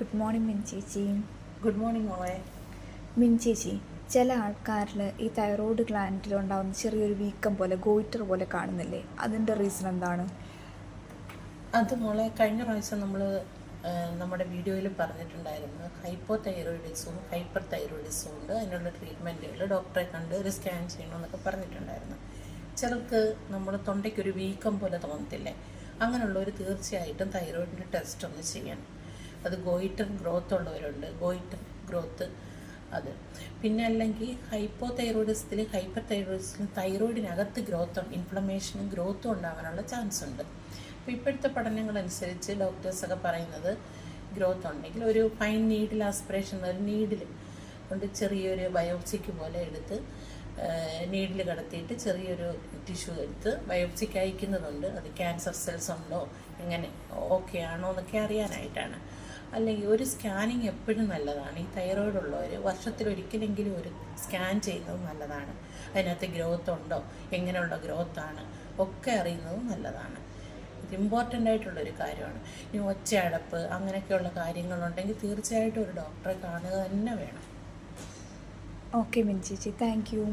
Good morning മിൻ ചേച്ചി good morning മോളെ. മിൻ ചേച്ചി ചില ആൾക്കാരിൽ ഈ തൈറോയ്ഡ് ഗ്ലാൻഡിൽ ഉണ്ടാകുന്ന ചെറിയൊരു വീക്കം പോലെ ഗോയിറ്റർ പോലെ കാണുന്നില്ലേ? അതിന്റെ റീസൺ എന്താണ്? അത് മോളെ കഴിഞ്ഞ പ്രാവശ്യം നമ്മൾ നമ്മുടെ വീഡിയോയിൽ പറഞ്ഞിട്ടുണ്ടായിരുന്നു. ഹൈപ്പോ തൈറോയിഡിസവും ഹൈപ്പർ തൈറോയിഡിസവും ഉണ്ട് അതിനുള്ള ട്രീറ്റ്മെന്റുകൾ ഡോക്ടറെ കണ്ട് ഒരു സ്കാൻ ചെയ്യണമെന്നൊക്കെ പറഞ്ഞിട്ടുണ്ടായിരുന്നു. ചിലർക്ക് നമ്മൾ തൊണ്ടയ്ക്കൊരു വീക്കം പോലെ തോന്നത്തില്ലേ? അങ്ങനെയുള്ളവർ തീർച്ചയായിട്ടും തൈറോയിഡിന്റെ ടെസ്റ്റ് ഒന്ന് ചെയ്യണം. അത് ഗോയിറ്റർ ഗ്രോത്ത് ഉള്ളവരുണ്ട്. ഗോയിറ്റർ ഗ്രോത്ത് അത്. പിന്നെ അല്ലെങ്കിൽ ഹൈപ്പോ തൈറോയിഡിസത്തിൽ ഹൈപ്പർ തൈറോയിഡിസത്തിലും തൈറോയിഡിനകത്ത് ഗ്രോത്തും ഇൻഫ്ലമേഷനും ഗ്രോത്തും ഉണ്ടാകാനുള്ള ചാൻസ് ഉണ്ട്. അപ്പോൾ ഇപ്പോഴത്തെ പഠനങ്ങളനുസരിച്ച് ഡോക്ടേഴ്സൊക്കെ പറയുന്നത് ഗ്രോത്ത് ഉണ്ടെങ്കിൽ ഒരു ഫൈൻ നീഡിൽ ആസ്പിറേഷൻ ഒരു നീഡിൽ കൊണ്ട് ചെറിയൊരു ബയോപ്സിക്ക് പോലെ എടുത്ത് നീഡിൽ കടത്തിയിട്ട് ചെറിയൊരു ടിഷ്യൂ എടുത്ത് ബയോപ്സിക്ക് അയക്കുന്നതുണ്ട്. അത് ക്യാൻസർ സെൽസ് ഉണ്ടോ എങ്ങനെ ഓക്കെ ആണോ എന്നൊക്കെ അറിയാനായിട്ടാണ്. അല്ലെങ്കിൽ ഒരു സ്കാനിങ് എപ്പോഴും നല്ലതാണ്. ഈ തൈറോയിഡ് ഉള്ളവർ വർഷത്തിലൊരിക്കലെങ്കിലും ഒരു സ്കാൻ ചെയ്യുന്നത് നല്ലതാണ്. അതിനകത്ത് ഗ്രോത്ത് ഉണ്ടോ? എങ്ങനെയുള്ള ഗ്രോത്താണ് ഒക്കെ അറിയുന്നത് നല്ലതാണ്. ഇത് ഇമ്പോർട്ടന്റ് ആയിട്ടുള്ളൊരു കാര്യമാണ്. ഇനി ഒച്ചയടപ്പ് അങ്ങനെയൊക്കെയുള്ള കാര്യങ്ങളുണ്ടെങ്കിൽ തീർച്ചയായിട്ടും ഒരു ഡോക്ടറെ കാണുക തന്നെ വേണം. ഓക്കെ മിൻ ചേച്ചി താങ്ക് യു